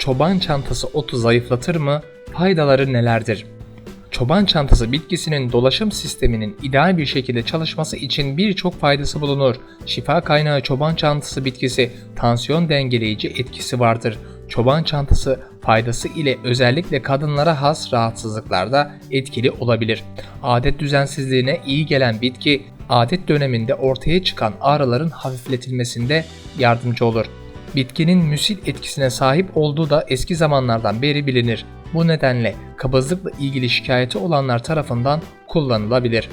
Çoban çantası otu zayıflatır mı? Faydaları nelerdir? Çoban çantası bitkisinin dolaşım sisteminin ideal bir şekilde çalışması için birçok faydası bulunur. Şifa kaynağı çoban çantası bitkisi tansiyon dengeleyici etkisi vardır. Çoban çantası faydası ile özellikle kadınlara has rahatsızlıklarda etkili olabilir. Adet düzensizliğine iyi gelen bitki adet döneminde ortaya çıkan ağrıların hafifletilmesinde yardımcı olur. Bitkinin müsil etkisine sahip olduğu da eski zamanlardan beri bilinir. Bu nedenle kabızlıkla ilgili şikayeti olanlar tarafından kullanılabilir.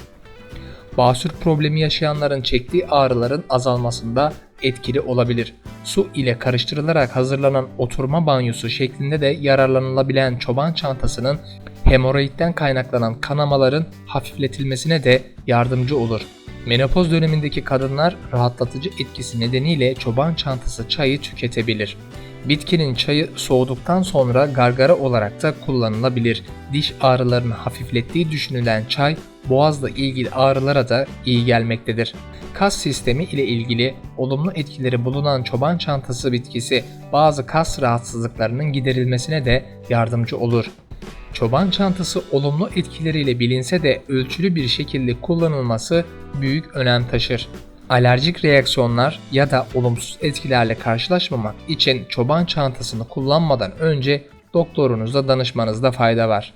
Basür problemi yaşayanların çektiği ağrıların azalmasında etkili olabilir. Su ile karıştırılarak hazırlanan oturma banyosu şeklinde de yararlanılabilen çoban çantasının hemoroidden kaynaklanan kanamaların hafifletilmesine de yardımcı olur. Menopoz dönemindeki kadınlar rahatlatıcı etkisi nedeniyle çoban çantası çayı tüketebilir. Bitkinin çayı soğuduktan sonra gargara olarak da kullanılabilir. Diş ağrılarını hafiflettiği düşünülen çay boğazla ilgili ağrılara da iyi gelmektedir. Kas sistemi ile ilgili olumlu etkileri bulunan çoban çantası bitkisi bazı kas rahatsızlıklarının giderilmesine de yardımcı olur. Çoban çantası olumlu etkileriyle bilinse de ölçülü bir şekilde kullanılması büyük önem taşır. Alerjik reaksiyonlar ya da olumsuz etkilerle karşılaşmamak için çoban çantasını kullanmadan önce doktorunuza danışmanızda fayda var.